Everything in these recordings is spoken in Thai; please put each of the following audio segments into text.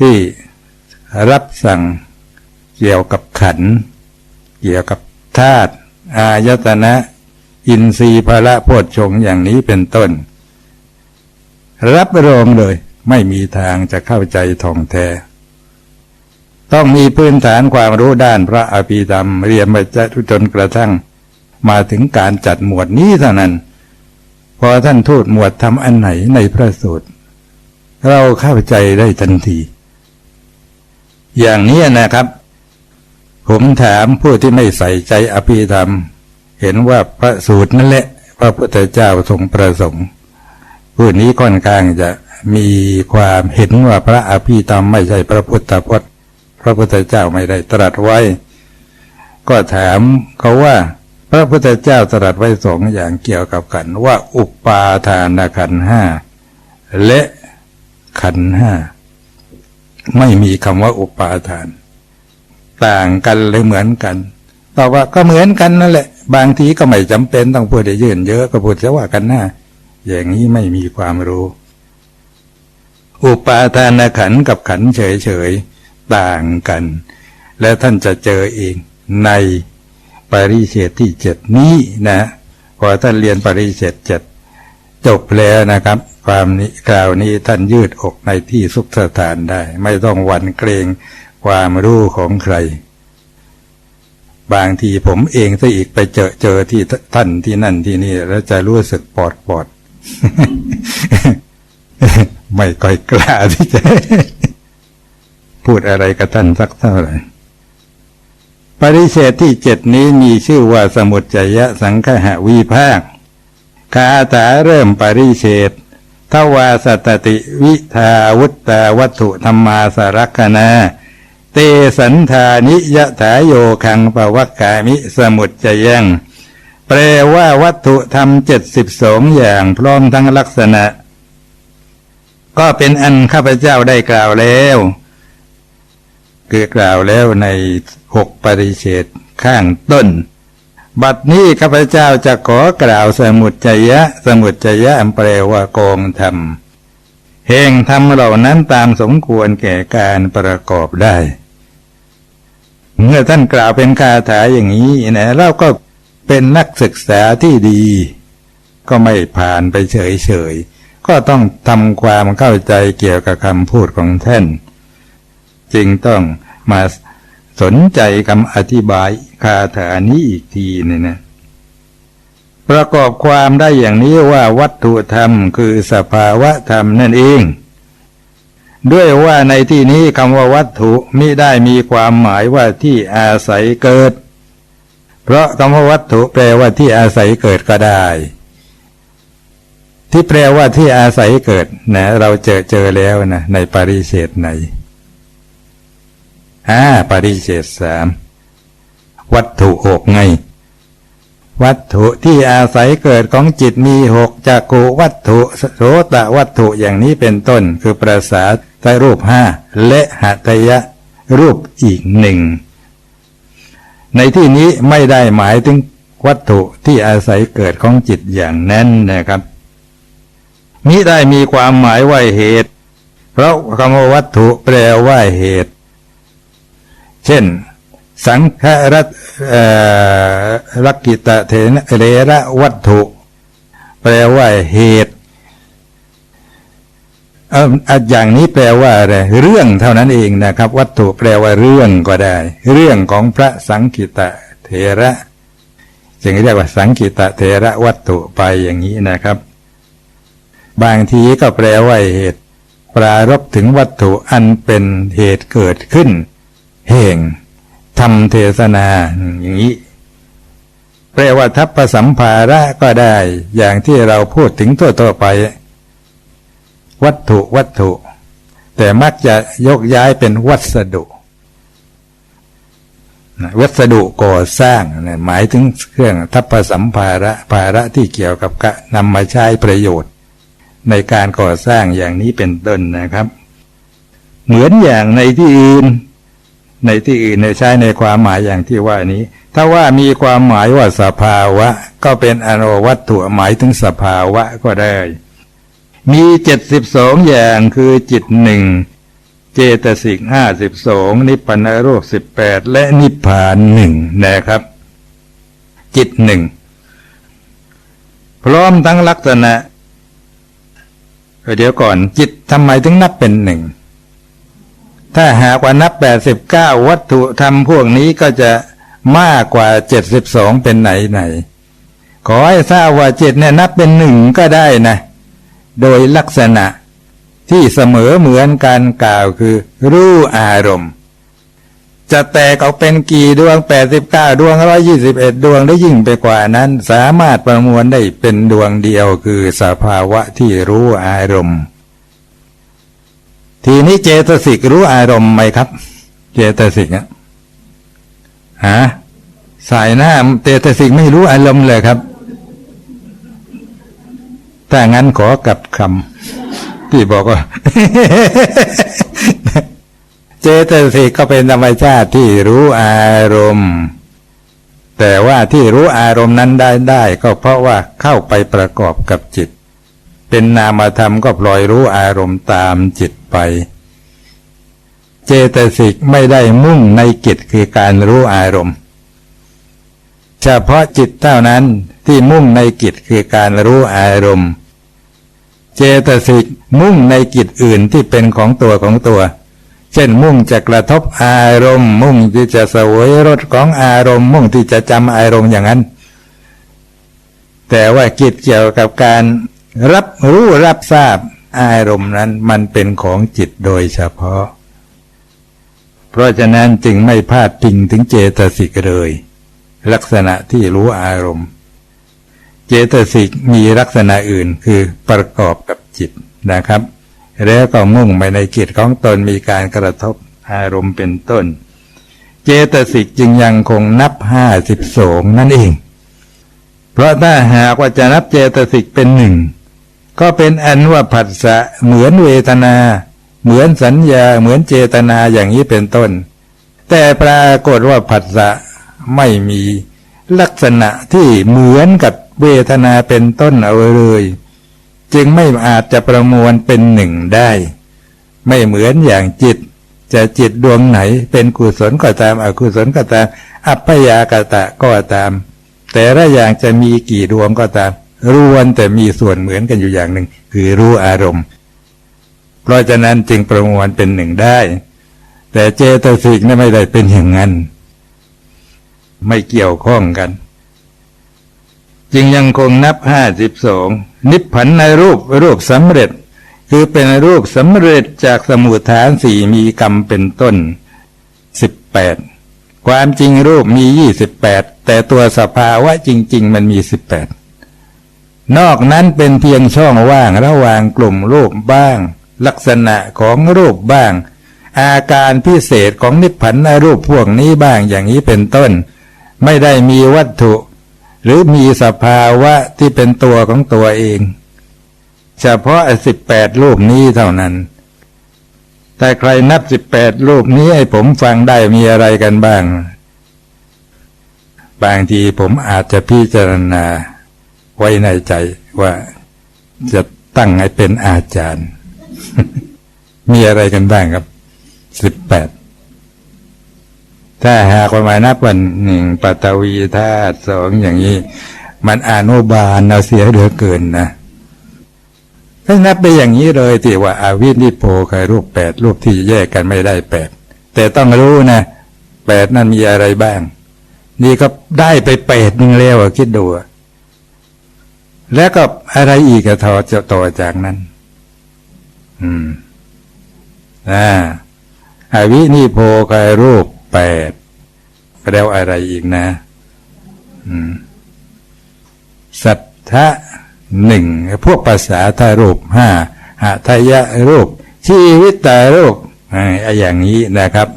ที่รับสั่งเกี่ยวกับขัน เกี่ยวกับธาตุอายตนะ อินทรีย์พละโพชฌงอย่างนี้เป็นต้น รับรองเลยไม่มีทางจะเข้าใจท่องแท้ต้องมีพื้นฐานความรู้ด้านพระอภิธรรม เรียนมาจนกระทั่ง มาถึงการจัดหมวดนี้เท่านั้น พอท่านทูตหมวดทำอันไหนในพระสูตร เราเข้าใจได้ทันที อย่างนี้นะครับ ผมถามผู้ที่ไม่ใส่ใจอภิธรรม เห็นว่าพระสูตรนั่นแหละ พระพุทธเจ้าทรงประสงค์ผู้นี้ค่อนข้างจะมีความเห็นว่าพระอภิธรรมไม่ใช่พระพุทธพจน์ พระพุทธเจ้าไม่ได้ตรัสไว้ ก็ถามเขาว่า พระพุทธเจ้าตรัสไว้สองอย่างเกี่ยวกับขันธ์ว่าอุปาทานขันธ์ห้าและขันธ์ห้า ไม่มีคำว่าอุปาทาน ต่างกันเลยเหมือนกันตอบว่าก็เหมือนกันนั่นแหละ บางทีก็ไม่จำเป็นต้องพูดเยอะเยอะก็พูดแค่ว่ากันหน้าอย่างนี้ไม่มีความรู้ อุปาทานขันกับขันเฉยๆต่างกัน และท่านจะเจอเองในปริเชตที่เจ็ดนี้นะพอท่านเรียนปริเชตเจ็ดจบแล้วนะครับ ความนี้กล่าวนี้ท่านยืดอกในที่สุขสถานได้ ไม่ต้องหวั่นเกรงความรู้ของใคร บางทีผมเองซะอีกไปเจอเจอที่ท่านที่นั่นที่นี่ แล้วจะรู้สึกปลอดปลอด ไม่ค่อยกล้าที่จะ พูดอะไรกับท่านสักเท่าไหร่ปริเชตที่เจ็ดนี้มีชื่อว่าสมุจจยะสังคหวีภาคคาถาเริ่มปริเชต ทวาสตติวิทาวุตตาวัตถุธรรมาสารคณาเตสันธานิยถาโยคังปวักกามิสมุจจยังแปลว่าวัตถุธรรมเจ็ดสิบสองอย่างพร้อมทั้งลักษณะ ก็เป็นอันข้าพเจ้าได้กล่าวแล้ว คือกล่าวแล้วในหกปริเชตข้างต้น บัดนี้ข้าพเจ้าจะขอกล่าวสมุจจยะ สมุจจยะแปลว่ากองธรรมแห่งธรรมเหล่านั้นตามสมควรแก่การประกอบได้ เมื่อท่านกล่าวเป็นคาถาอย่างนี้นะเราก็เป็นนักศึกษาที่ดี ก็ไม่ผ่านไปเฉยๆ ก็ต้องทำความเข้าใจเกี่ยวกับคำพูดของท่าน จึงต้องมาสนใจคำอธิบาย คาถานี้อีกทีนี่นะ ประกอบความได้อย่างนี้ว่าวัตถุธรรมคือสภาวะธรรมนั่นเอง ด้วยว่าในที่นี้คำว่าวัตถุมิได้มีความหมายว่าที่อาศัยเกิด เพราะคำว่าวัตถุแปลว่าที่อาศัยเกิดก็ได้ที่แปลว่าที่อาศัยเกิดนะเราเจอเจอแล้วนะในปริเศษไหนอ่าปริเศษสาม วัตถุหกไง วัตถุที่อาศัยเกิดของจิตมีหกจักรวัตถุโสตวัตถุอย่างนี้เป็นต้น คือประสาทรูปห้าและหัตยะรูปอีกหนึ่ง ในที่นี้ไม่ได้หมายถึงวัตถุที่อาศัยเกิดของจิตอย่างนั้นนะครับมิได้มีความหมายว่าเหตุ เพราะคำว่าวัตถุแปลว่าเหตุ เช่น สังฆรัตรักกิตะเทนเรระวัตถุ แปลว่าเหตุอออย่างนี้แปลว่าอะไรเรื่องเท่านั้นเองนะครับ วัตถุแปลว่าเรื่องก็ได้ เรื่องของพระสังกิตะเทระจึงเรียกว่าสังกิตะเทระวัตถุไปอย่างนี้นะครับ บางทีก็แปลว่าเหตุ ปรารบถึงวัตถุอันเป็นเหตุเกิดขึ้นแห่ง ทำเทศนาอย่างนี้แปลว่าทัพประสัมภาระก็ได้ อย่างที่เราพูดถึงทั่วๆไป วัตถุวัตถุ แต่มักจะยกย้ายเป็นวัสดุ วัสดุก่อสร้างหมายถึงเครื่องทัพประสัมภาระภาระที่เกี่ยวกับกนำมาใช้ประโยชน์ ในการก่อสร้างอย่างนี้เป็นต้นนะครับ เหมือนอย่างในที่อื่น ในที่อื่นในใช้ในความหมายอย่างที่ว่านี้ ถ้าว่ามีความหมายว่าสภาวะ ก็เป็นอนุวัตถุหมายถึงสภาวะก็ได้ มีเจ็ดสิบสองอย่างคือจิตหนึ่งเจตสิกห้าสิบสองนิพพานรูปสิบแปดและนิพพานหนึ่งนะครับ จิตหนึ่งพร้อมทั้งลักษณะ เดี๋ยวก่อนจิตทำไมถึงนับเป็นหนึ่ง ถ้าหากว่านับแปดสิบเก้าวัตถุธรรมพวกนี้ก็จะมากกว่าเจ็ดสิบสองเป็นไหนไหน ขอให้ทราบว่าเจิตเนี่ยนับเป็นหนึ่งก็ได้นะ โดยลักษณะที่เสมอเหมือนการกล่าวคือ รู้อารมณ์ จะแตกออกเป็นกี่ดวงแปดสิบเก้าดวงร้อยี่สิบเอ็ดดวงได้ยิ่งไปกว่านั้น สามารถประมวลได้เป็นดวงเดียวคือสภาวะที่รู้อารมณ์ ทีนี้เจตสิกรู้อารมณ์ไหมครับ เจตสิกอะฮะสายหน้าเจตสิกไม่รู้อารมณ์เลยครับถ้างั้นขอกลับคำที่บอกว่า เจตสิกก็เป็นธรรมชาติที่รู้อารมณ์ แต่ว่าที่รู้อารมณ์นั้นได้ได้ ก็เพราะว่าเข้าไปประกอบกับจิต เป็นนามธรรมก็ปล่อยรู้อารมณ์ตามจิต ไป เจตสิกไม่ได้มุ่งในกิจคือการรู้อารมณ์ เฉพาะจิตเท่านั้นที่มุ่งในกิจคือการรู้อารมณ์ เจตสิกมุ่งในกิจอื่นที่เป็นของตัวของตัว เช่นมุ่งจะกระทบอารมณ์ มุ่งที่จะสวยรสของอารมณ์ มุ่งที่จะจำอารมณ์อย่างนั้น แต่ว่ากิจเกี่ยวกับการรับรู้รับทราบ อารมณ์นั้นมันเป็นของจิตโดยเฉพาะ เพราะฉะนั้นจึงไม่พลาดพิงถึงเจตสิกเลย ลักษณะที่รู้อารมณ์ เจตสิกมีลักษณะอื่นคือประกอบกับจิตนะครับ แล้วก็มุ่งไปในกิจของตนมีการกระทบอารมณ์เป็นต้น เจตสิกจึงยังคงนับห้าสิบสองนั่นเอง เพราะถ้าหากว่าจะนับเจตสิกเป็นหนึ่ง ก็เป็นอันว่าผัสสะเหมือนเวทนา เหมือนสัญญาเหมือนเจตนาอย่างนี้เป็นต้น แต่ปรากฏว่าผัสสะไม่มีลักษณะที่เหมือนกับเวทนาเป็นต้นเอาเลย จึงไม่อาจจะประมวลเป็นหนึ่งได้ ไม่เหมือนอย่างจิต จะจิตดวงไหน เป็นกุศลก็ตามอกุศลก็ตาม อัพยากตะก็ตาม แต่ละอย่างจะมีกี่ดวงก็ตาม รวนแต่มีส่วนเหมือนกันอยู่อย่างหนึ่ง คือรู้อารมณ์ เพราะฉะนั้นจึงประมวลเป็นหนึ่งได้ แต่เจตสิกนี่ไม่ได้เป็นอย่างนั้น ไม่เกี่ยวข้องกัน จึงยังคงนับห้าสิบสองนิพพันในรูปรูปสำเร็จ คือเป็นรูปสำเร็จจากสมุทฐานสี่มีกรรมเป็นต้นสิบแปดความจริงรูปมียี่สิบแปดแต่ตัวสภาวะจริง ๆ มันมีสิบแปด นอกนั้นเป็นเพียงช่องว่างระหว่างกลุ่มรูปบ้าง ลักษณะของรูปบ้าง อาการพิเศษของนิพพานนรูปพวกนี้บ้างอย่างนี้เป็นต้น ไม่ได้มีวัตถุ หรือมีสภาวะที่เป็นตัวของตัวเอง เฉพาะสิบแปดรูปนี้เท่านั้น แต่ใครนับสิบแปดรูปนี้ให้ผมฟังได้มีอะไรกันบ้าง บางทีผมอาจจะพิจารณา ไว้ในใจว่าจะตั้งให้เป็นอาจารย์ มีอะไรกันบ้างครับสิบแปดถ้าหากว่ามานับวันหนึ่งปัตตวีธาตุสองอย่างนี้ มันอนุบาลเอาเสียเหลือเกินนะถ้านับไปอย่างนี้เลยที่ว่าอาวินิโพคายรูปแปดรูปที่แยกกันไม่ได้แปดแต่ต้องรู้นะแปดนั่นมีอะไรบ้าง นี่ก็ได้ไปแปดหนึ่งแล้วคิดดูอะ แล้วก็อะไรอีกอะทอจะต่อจากนั้น อืมอ่าอาวินิโพกายรูปแปดแล้วอะไรอีกนะ อืม สัทธะหนึ่งพวกภาษาทารูปห้าหาทายะรูป ชีวิตตารูปไอ้อย่างนี้นะครับ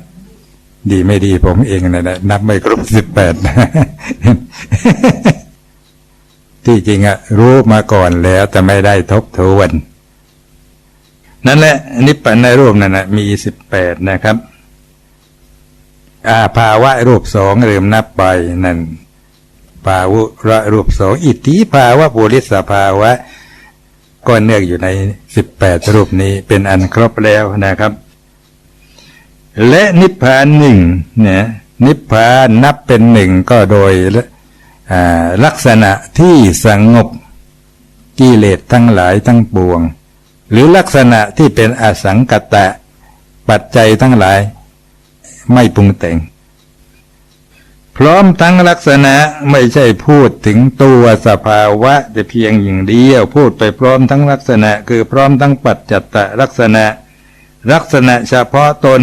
ดีไม่ดีผมเองนะนะนับไม่ครบสิบแปด ที่จริงอะรู้มาก่อนแล้วแต่ไม่ได้ทบทวน นั่นแหละนิพพานในรูปนั่นนะมีสิบแปดนะครับ อาภาวะรูปสองเริ่มนับไปนั่นภาวะรูปสองอิทธิภาวะปุริสภาวะก็เนื่องอยู่ในสิบแปดรูปนี้เป็นอันครบแล้วนะครับ และนิพพานหนึ่งเนี่ยนิพพานนับเป็นหนึ่งก็โดยอ่า ลักษณะที่สงบกิเลสทั้งหลายทั้งปวง หรือลักษณะที่เป็นอสังกตะ ปัจจัยทั้งหลาย ไม่ปรุงแต่ง พร้อมทั้งลักษณะไม่ใช่พูดถึงตัวสภาวะ แต่เพียงอย่างเดียวพูดไปพร้อมทั้งลักษณะ คือพร้อมทั้งปัจจัตตลักษณะ ลักษณะเฉพาะตน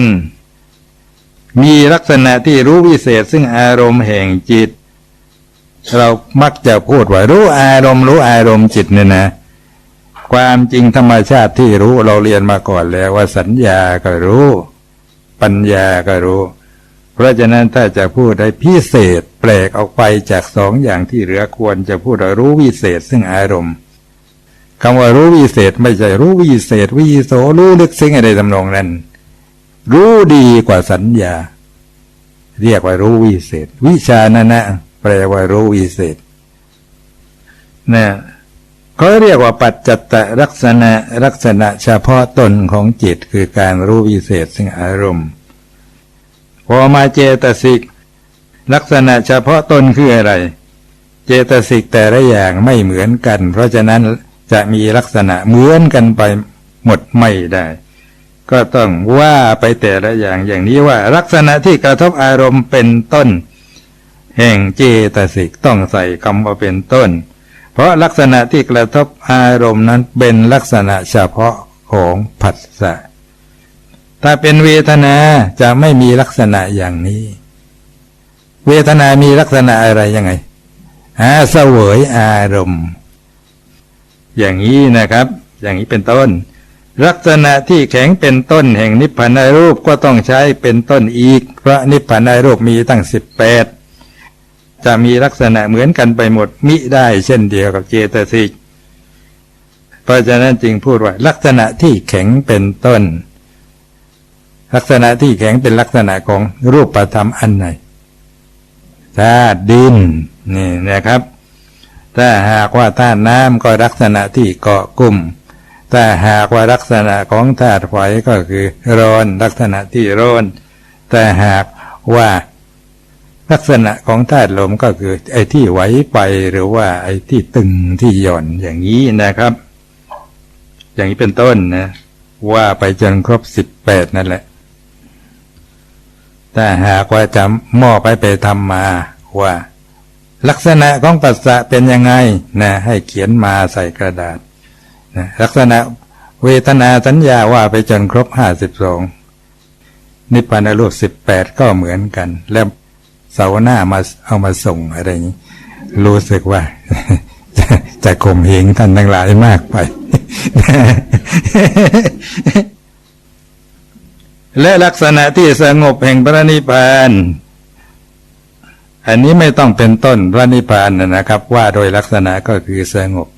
มีลักษณะที่รู้วิเศษซึ่งอารมณ์แห่งจิต เรามักจะพูดว่ารู้อารมณ์รู้อารมณ์จิตเนี่ยนะความจริงธรรมชาติที่รู้เราเรียนมาก่อนแล้วว่าสัญญาก็รู้ ปัญญาก็รู้ เพราะฉะนั้นถ้าจะพูดให้พิเศษแปลกออกไปจากสองอย่างที่เหลือควรจะพูดว่ารู้วิเศษซึ่งอารมณ์คำว่ารู้วิเศษไม่ใช่รู้วิเศษวิโสรู้ลึกซึ้งอะไรทำนองนั้น รู้ดีกว่าสัญญา เรียกว่ารู้วิเศษ วิชานะนะ แปลว่ารู้วิเศษนะเขาเรียกว่าปัจจัตตลักษณะลักษณะเฉพาะตนของจิตคือการรู้วิเศษซึ่งอารมณ์ พอมาเจตสิก ลักษณะเฉพาะตนคืออะไร เจตสิกแต่ละอย่างไม่เหมือนกัน เพราะฉะนั้นจะมีลักษณะเหมือนกันไปหมดไม่ได้ ก็ต้องว่าไปแต่ละอย่างอย่างนี้ว่าลักษณะที่กระทบอารมณ์เป็นต้น แห่งเจตสิกต้องใส่คำว่าเป็นต้น เพราะลักษณะที่กระทบอารมณ์นั้นเป็นลักษณะเฉพาะของผัสสะ ถ้าเป็นเวทนาจะไม่มีลักษณะอย่างนี้ เวทนามีลักษณะอะไรยังไงอาเสวยอารมณ์ อย่างนี้นะครับ อย่างนี้เป็นต้น ลักษณะที่แข็งเป็นต้นแห่งนิพพานรูปก็ต้องใช้เป็นต้นอีก เพราะนิพพานรูปมีตั้งสิบแปด จะมีลักษณะเหมือนกันไปหมดมิได้เช่นเดียวกับเจตสิก เพราะฉะนั้นจึงพูดว่าลักษณะที่แข็งเป็นต้น ลักษณะที่แข็งเป็นลักษณะของรูปธรรมอันไหนธาตุดินนี่นะครับ ถ้าหากว่าธาตุน้ำก็ลักษณะที่เกาะกลุ่มถ้าหากว่าลักษณะของธาตุไฟก็คือร้อนลักษณะที่ร้อนแต่หากว่า ลักษณะของธาตุลมก็คือไอ้ที่ไหวไปหรือว่าไอ้ที่ตึงที่หย่อนอย่างนี้นะครับ อย่างนี้เป็นต้นนะ ว่าไปจนครบสิบแปดนั่นแหละ แต่หากว่าจะมอบไปไปทำมาว่า ลักษณะของปัสสะเป็นยังไงนะให้เขียนมาใส่กระดาษนะลักษณะเวทนาสัญญาว่าไปจนครบห้าสิบสองนิพพานรูปสิบแปดก็เหมือนกัน แล้ว เสาหน้ามาเอามาส่งอะไรอย่างนี้ รู้สึกว่า จะจะข่มเหงท่านทั้งหลายมากไป และลักษณะที่สงบแห่งพระนิพพานอันนี้ไม่ต้องเป็นต้นพระนิพพานนะนะครับ ว่าโดยลักษณะก็คือสงบ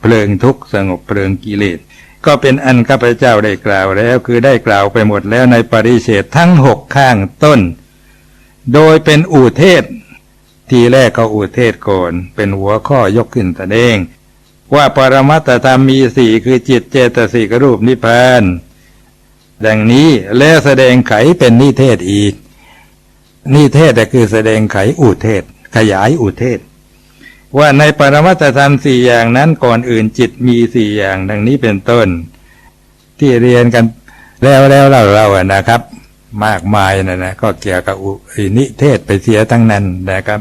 เพลิงทุกสงบเพลิงกิเลสก็เป็นอันข้าพเจ้าได้กล่าวแล้วคือได้กล่าวไปหมดแล้วในปริเฉดทั้งหกข้างต้น โดยเป็นอุเทศ ทีแรกก็อุเทศก่อนเป็นหัวข้อยกขึ้นแสดง ว่าปรมัตธรรมมีสี่คือจิตเจตสิกรูปนิพพาน ดังนี้แล้วแสดงไขเป็นนิเทศอีก นิเทศก็คือแสดงไขอุเทศ ขยายอุเทศ ว่าในปรมัตธรรมสี่อย่างนั้นก่อนอื่นจิตมีสี่อย่าง ดังนี้เป็นต้น ที่เรียนกันแล้วแล้วเราเราอะนะครับ มากมายนะนะก็เกี่ยวกับอุนิเทศไปเสียทั้งนั้นนะครับ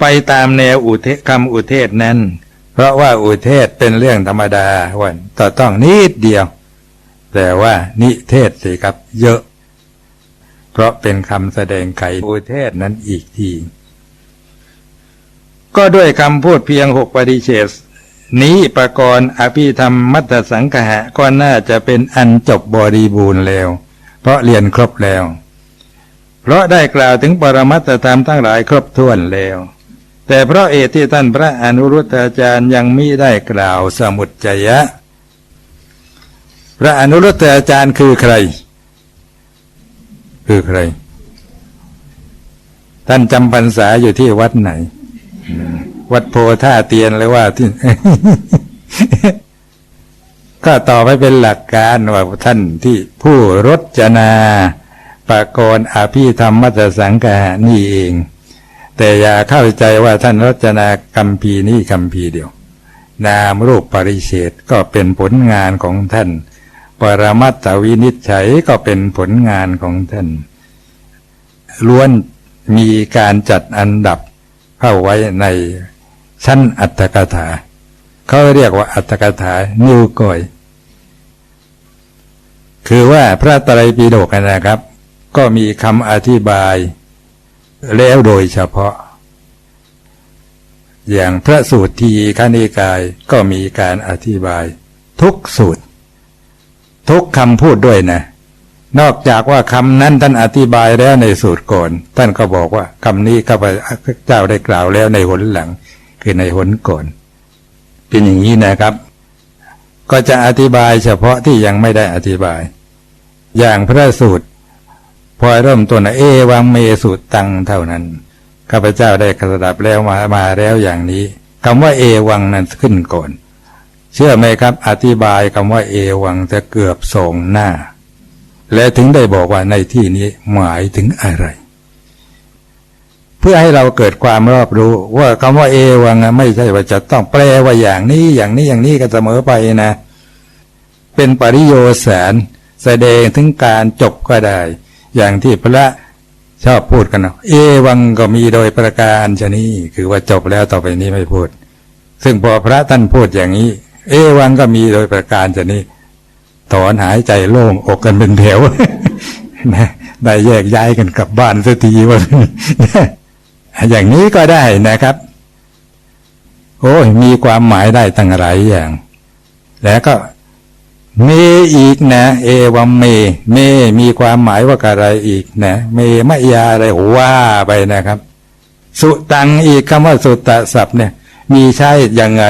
ไปตามแนวอุเทศคำอุเทศนั้น เพราะว่าอุเทศเป็นเรื่องธรรมดาวันต่อต้องนิดเดียว แต่ว่านิเทศสิครับ เยอะ เพราะเป็นคำแสดงไขอุเทศนั้นอีกทีก็ด้วยคำพูดเพียงหกปฏิเชษนี้ประกรณ์อภิธรรมมัตตสังคหะก็น่าจะเป็นอันจบบริบูรณ์แล้ว เพราะเรียนครบแล้ว เพราะได้กล่าวถึงปรมัตถธรรมทั้งหลายครบถ้วนแล้ว แต่เพราะเอตที่ท่านพระอนุรุตอาจารย์ยังมิได้กล่าวสมุจจยะ พระอนุรุตอาจารย์คือใคร คือใคร ท่านจำพรรษาอยู่ที่วัดไหน วัดโพท่าเตียนหรือว่าที่ ก็ต่อไปเป็นหลักการว่าท่านที่ผู้รจนาปะกรณ์อภิธรรมมัตสังกานี่เอง แต่อย่าเข้าใจว่าท่านรจนาคำพีนี้คำพีเดียว นามรูปปริเฉดก็เป็นผลงานของท่าน ปรมัตถวินิจฉัยก็เป็นผลงานของท่าน ล้วนมีการจัดอันดับเข้าไว้ในชั้นอัตถกถา เขาเรียกว่าอัตถกถานิวก้อย คือว่าพระไตรปิฎกนะครับ ก็มีคำอธิบาย แล้วโดยเฉพาะ อย่างพระสูตรทีคณิกายก็มีการอธิบาย ทุกสูตร ทุกคำพูดด้วยนะ นอกจากว่าคำนั้นท่านอธิบายแล้วในสูตรก่อน ท่านก็บอกว่าคำนี้ข้าพเจ้าได้กล่าวแล้วในหนหลัง คือในหนก่อน เป็นอย่างนี้นะครับก็จะอธิบายเฉพาะที่ยังไม่ได้อธิบาย อย่างพระสูตรพอเริ่มต้นเอวังเมสุตังเท่านั้นข้าพเจ้าได้กระดับแล้วมามาแล้วอย่างนี้คำว่าเอวังนั้นขึ้นก่อน เชื่อไหมครับ อธิบายคำว่าเอวังจะเกือบสองหน้า และถึงได้บอกว่าในที่นี้หมายถึงอะไร เพื่อให้เราเกิดความรอบรู้ ว่าคำว่าเอวังไม่ใช่ว่าจะต้องแปลว่าอย่างนี้อย่างนี้อย่างนี้กันเสมอไปนะ เป็นปริโยแสาร แสดงถึงการจบก็ได้ อย่างที่พระชอบพูดกันเนาะเอวังก็มีโดยประการชนี้คือว่าจบแล้วต่อไปนี้ไม่พูด ซึ่งพอพระท่านพูดอย่างนี้ เอวังก็มีโดยประการชนี้ถอนหายใจโล่งอกกันเป็นแถวนะได้แยกย้ายกันกลับบ้านสักทีว่าอย่างนี้ก็ได้นะครับ โอ้ยมีความหมายได้ตั้งหลายอย่าง แล้วก็ มอีกนะ เอวัมเม เมมีความหมายว่าอะไรอีกนะ เมมยาอะไรว่าไปนะครับ สุตังอีกคำว่าสุตตะศัพท์เนี่ย มีใช่ยังไง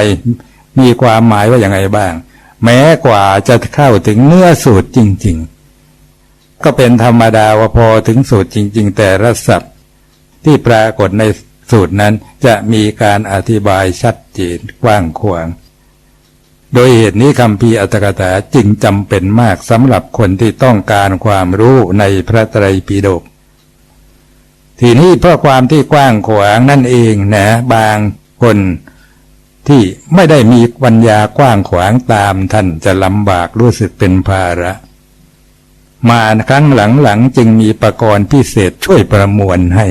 มีความหมายว่าอย่างไงบ้าง แม้กว่าจะเข้าถึงเนื้อสูตรจริง ๆ ก็เป็นธรรมดาว่าพอถึงสูตรจริง ๆ แต่ละศัพท์ ที่ปรากฏในสูตรนั้นจะมีการอธิบายชัดเจนกว้างขวาง โดยเหตุนี้คำพีอัตถกถาจึงจำเป็นมากสำหรับคนที่ต้องการความรู้ในพระไตรปิฎกทีนี้เพราะความที่กว้างขวางนั่นเองนะบางคนที่ไม่ได้มีปัญญากว้างขวางตามท่านจะลำบากรู้สึกเป็นภาระ มาครั้งหลังๆจึงมีประกรณ์พิเศษช่วยประมวลให้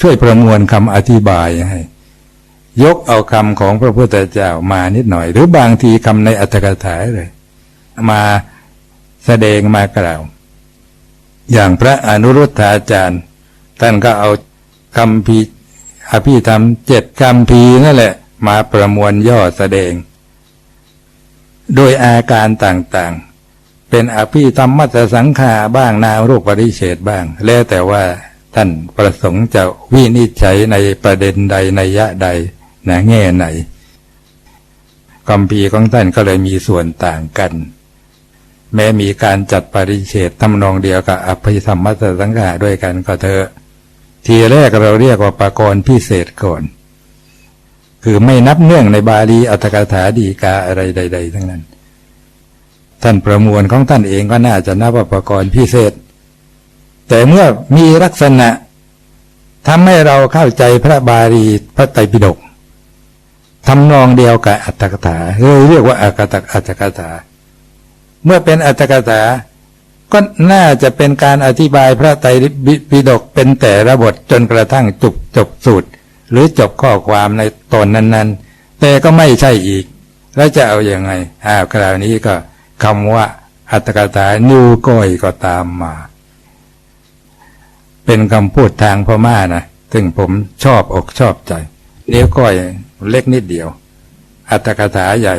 ช่วยประมวลคำอธิบายให้ ยกเอาคำของพระพุทธเจ้ามานิดหน่อย หรือบางทีคำในอัตถกถาเลย มาแสดงมากล่าว อย่างพระอนุรุทธาจารย์ ท่านก็เอาคำพีอภิธรรมเจ็ดคำพีนั่นแหละ มาประมวลย่อแสดง โดยอาการต่างๆ เป็นอภิธรรมมัตสังขาบ้างนามรูปปริเฉดบ้าง แล้วแต่ว่าท่านประสงค์จะวินิจฉัยในประเด็นใดในยะใด นะแง่ไหนคำพีของท่านก็เลยมีส่วนต่างกัน แม้มีการจัดปริเฉดทำนองเดียวกับอภิธรรมมัตสังขาด้วยกันก็เถอะทีแรกเราเรียกว่าปากรณ์พิเศษก่อน คือไม่นับเนื่องในบาลีอัตถกถาดีกาอะไรใด ๆ ทั้งนั้น ท่านประมวลของท่านเองก็น่าจะนับว่าปากรณ์พิเศษ แต่เมื่อมีลักษณะทำให้เราเข้าใจพระบาลีพระไตรปิฎก ทำนองเดียวกับอัตถกถาเลยเรียกว่าอัตถอัตถกถา เมื่อเป็นอัตถกถา ก็น่าจะเป็นการอธิบายพระไตรปิฎกเป็นแต่ละบทจนกระทั่งจบจบสูตร หรือจบข้อความในตอนนั้น ๆ แต่ก็ไม่ใช่อีก แล้วจะเอาอยัางไงอ้าวคราวนี้ก็คำว่าอัตถกถานิวก้อยก็ตามมา เป็นคำพูดทางพม่านะซึ่งผมชอบอกชอบใจนิ้วก้อย เล็กนิดเดียว อัตถกถาใหญ่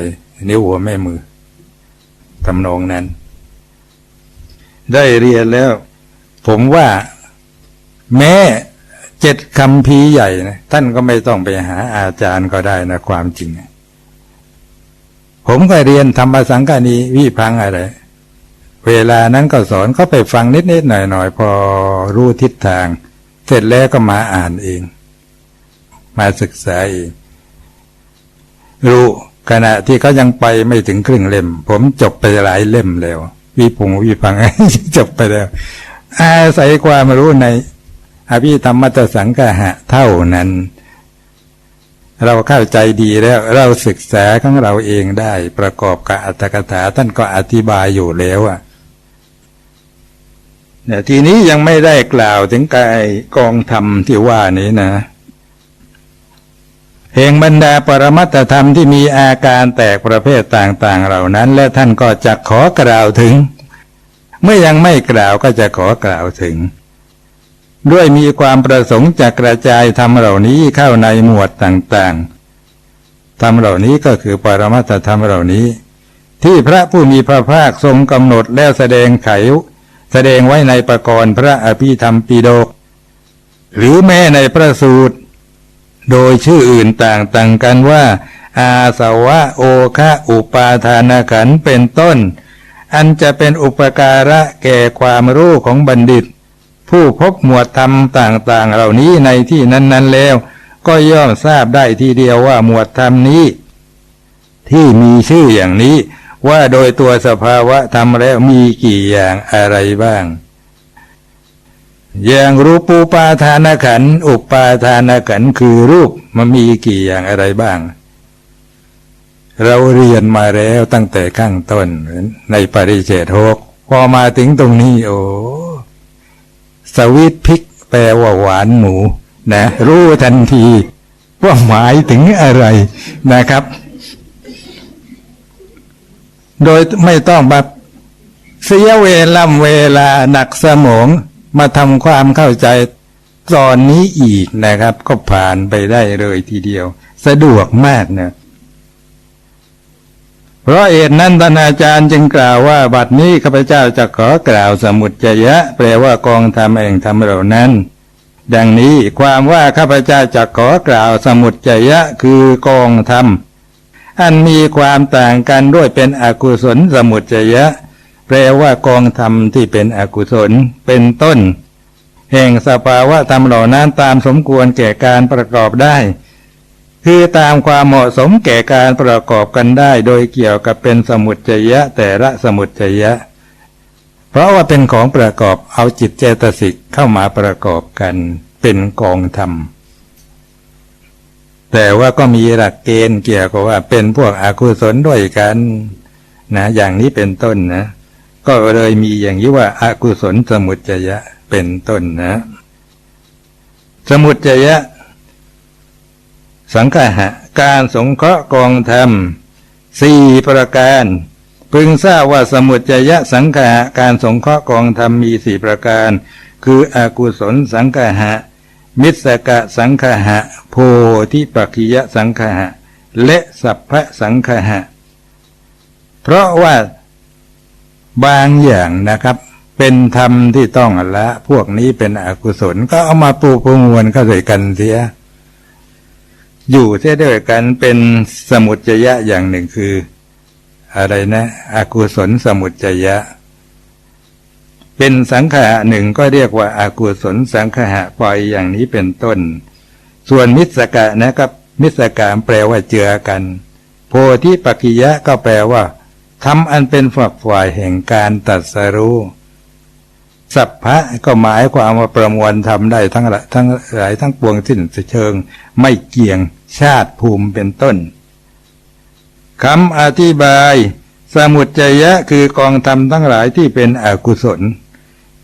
นิ้วหัวแม่มือทำนองนั้น ได้เรียนแล้ว ผมว่าแม้เจ็ดคำพีใหญ่นะท่านก็ไม่ต้องไปหาอาจารย์ก็ได้นะความจริง ผมก็เรียนธรรมสังกานีวิพังอะไร เวลานั้นก็สอนเขาไปฟังนิดๆหน่อยๆ พอรู้ทิศทาง เสร็จแล้วก็มาอ่านเอง มาศึกษาเอง รู้ขณะที่เขายังไปไม่ถึงครึ่งเล่ม ผมจบไปหลายเล่มแล้ววิพงวิพังจบไปแล้ว อาศัยความรู้ในอภิธรรมมัตสังกหะเท่านั้น เราเข้าใจดีแล้วเราศึกษาของเราเองได้ ประกอบกับอัตถกถาท่านก็อธิบายอยู่แล้วอะเนี่ยทีนี้ยังไม่ได้กล่าวถึงกายกองธรรมที่ว่านี้นะ เพลงบรรดาปรมัตธรรมที่มีอาการแตกประเภทต่างๆ เหล่านั้น และท่านก็จะขอกล่าวถึง เมื่อยังไม่กล่าวก็จะขอกล่าวถึง ด้วยมีความประสงค์จะกระจายธรรมเหล่านี้เข้าในหมวดต่างๆธรรมเหล่านี้ก็คือปรมัตธรรมเหล่านี้ ที่พระผู้มีพระภาคทรงกำหนดแล้วแสดงไขแสดงไว้ในประกรณ์พระอภิธรรมปีโดก หรือแม้ในพระสูตร โดยชื่ออื่นต่างๆกันว่า อาสวะโอคะอุปาทานขันเป็นต้น อันจะเป็นอุปการะแก่ความรู้ของบัณฑิต ผู้พบหมวดธรรมต่างๆ เหล่านี้ในที่นั้นๆแล้ว ก็ย่อมทราบได้ทีเดียวว่าหมวดธรรมนี้ ที่มีชื่ออย่างนี้ว่าโดยตัวสภาวะธรรมแล้วมีกี่อย่างอะไรบ้าง อย่างรูปูปาทานขันอุปาทานขันคือรูปมันมีกี่อย่างอะไรบ้าง เราเรียนมาแล้วตั้งแต่ข้างต้นในปริเฉทหกพอมาถึงตรงนี้โอ้สวิตพิกแปลว่าหวานหมู นะ รู้ทันที ว่าหมายถึงอะไรนะครับ โดยไม่ต้องแบบเสียเวลาเวลาหนักสมอง มาทำความเข้าใจตอนนี้อีกนะครับ ก็ผ่านไปได้เลยทีเดียว สะดวกมากเนะเพราะเอตนั้นท่านอาจารย์จึงกล่าวว่า บัดนี้ข้าพเจ้าจะขอกล่าวสมุจจยะ แปลว่ากองธรรมเองธรรมเหล่านั้น ดังนี้ความว่าข้าพเจ้าจะขอกล่าวสมุจจยะคือกองธรรมอันมีความต่างกันด้วยเป็นอกุศลสมุจจยะ แปลว่ากองธรรมที่เป็นอกุศลเป็นต้น แห่งสภาวะธรรมเหล่านั้นตามสมควรแก่การประกอบได้ คือตามความเหมาะสมแก่การประกอบกันได้ โดยเกี่ยวกับเป็นสมุจจยะแต่ละสมุจจยะ เพราะว่าเป็นของประกอบเอาจิตเจตสิกเข้ามาประกอบกันเป็นกองธรรมแต่ว่าก็มีหลักเกณฑ์เกี่ยวกับว่าเป็นพวกอกุศลด้วยกันนะอย่างนี้เป็นต้นนะ ก็เลยมีอย่างนี้ว่าอากุศลสมุจจยะเป็นต้นนะ สมุจจยะ สังฆะการสงเคราะห์กองธรรมสี่ประการ พึงทราบว่าสมุจจยะสังฆะการสงเคราะห์กองธรรมมีสี่ประการ คืออกุศลสังฆะมิสกะสังฆะโพธิปักขิยสังฆะและสัพพะสังฆะเพราะว่า บางอย่างนะครับเป็นธรรมที่ต้องละพวกนี้เป็นอกุศลก็เอามาปูประมวลเข้าด้วยกันเสีย อยู่เสียด้วยกันเป็นสมุจยะอย่างหนึ่งคือ อะไรนะอกุศลสมุจยะ เป็นสังขะหนึ่งก็เรียกว่าอากุศลสังขะปล่อยอย่างนี้เป็นต้น ส่วนมิสกะนะครับมิสกะแปลว่าเจือกัน โพธิปักิยะก็แปลว่า ทำอันเป็นฝักฝ่ายแห่งการตัดสรู้สัพพะก็หมายความว่าประมวลทำได้ทั้งหลายทั้งหลายทั้งปวงสิ้นเชิง ไม่เกี่ยงชาติภูมิเป็นต้นคำอธิบาย สมุจจยะคือกองธรรมทั้งหลายที่เป็นอกุศล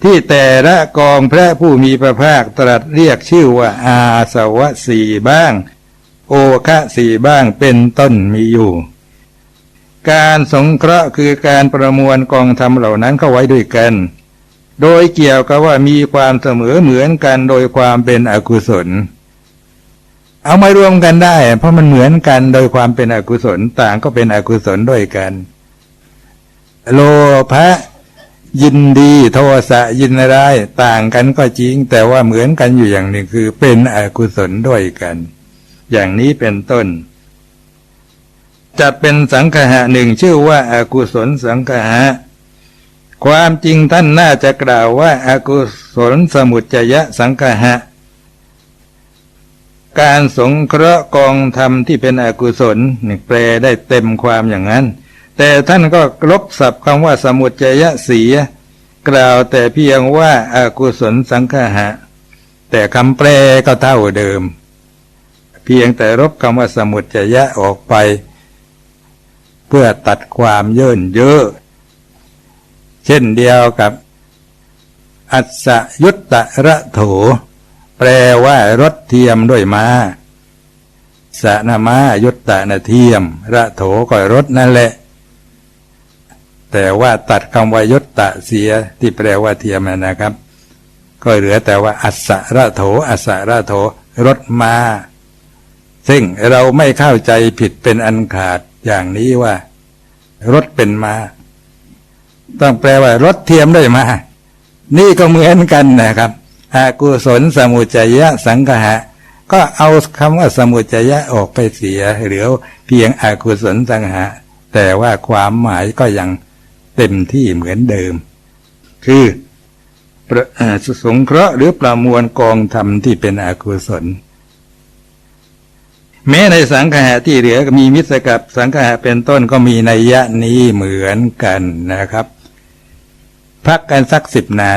ที่แต่ละกองพระผู้มีพระภาคตรัสเรียกชื่อว่าอาสวะสีบ้าง โอคะสีบ้างเป็นต้นมีอยู่ การสงเคราะห์คือการประมวลกองธรรมเหล่านั้นเข้าไว้ด้วยกัน โดยเกี่ยวกับว่ามีความเสมอเหมือนกันโดยความเป็นอกุศล เอามารวมกันได้ เพราะมันเหมือนกันโดยความเป็นอกุศลต่างก็เป็นอกุศลด้วยกัน โลภะยินดีโทสะยินร้ายต่างกันก็จริง แต่ว่าเหมือนกันอยู่อย่างหนึ่งคือเป็นอกุศลด้วยกัน อย่างนี้เป็นต้น จะเป็นสังขะหนึ่งชื่อว่าอากุศลสังขะความจริงท่านน่าจะกล่าวว่าอากุศลสมุจยะสังขะการสงเคราะห์กองธรรมที่เป็นอกุศลนี่แปลได้เต็มความอย่างนั้น แต่ท่านก็ลบศัพท์คำว่าสมุจจยะเสีย กล่าวแต่เพียงว่าอากุศลสังฆะแต่คำแปลก็เท่าเดิม เพียงแต่ลบคำว่าสมุจจยะออกไป เพื่อตัดความเยินเยอะเช่นเดียวกับ อัศยุตตะระโถ แปลว่ารถเทียมด้วยมา้าสะนามายุตตะนาเทียม ระโถก็รถนั่นแหละ แต่ว่าตัดคำว่ายุตตะเสียที่แปลว่าเทียมนะครับ ก็เหลือแต่ว่า อัศระโถ อัศระโถรถมาซึ่งเราไม่เข้าใจผิดเป็นอันขาด อย่างนี้ว่ารถเป็นมา ต้องแปลว่ารถเทียมได้มา นี่ก็เหมือนกันนะครับอากุศลสมุจยะสังหะ ก็เอาคำว่าสมุจยะออกไปเสียเหลือเพียงอากุศลสังหะ แต่ว่าความหมายก็ยังเต็มที่เหมือนเดิม คือประเอ่อสงเคราะห์หรือประมวลกองธรรมที่เป็นอกุศล แม้ในสังขะที่เหลือก็มีมิสกับสังขะเป็นต้นก็มีในยยะนี้เหมือนกันนะครับ พักกันสักสิบนา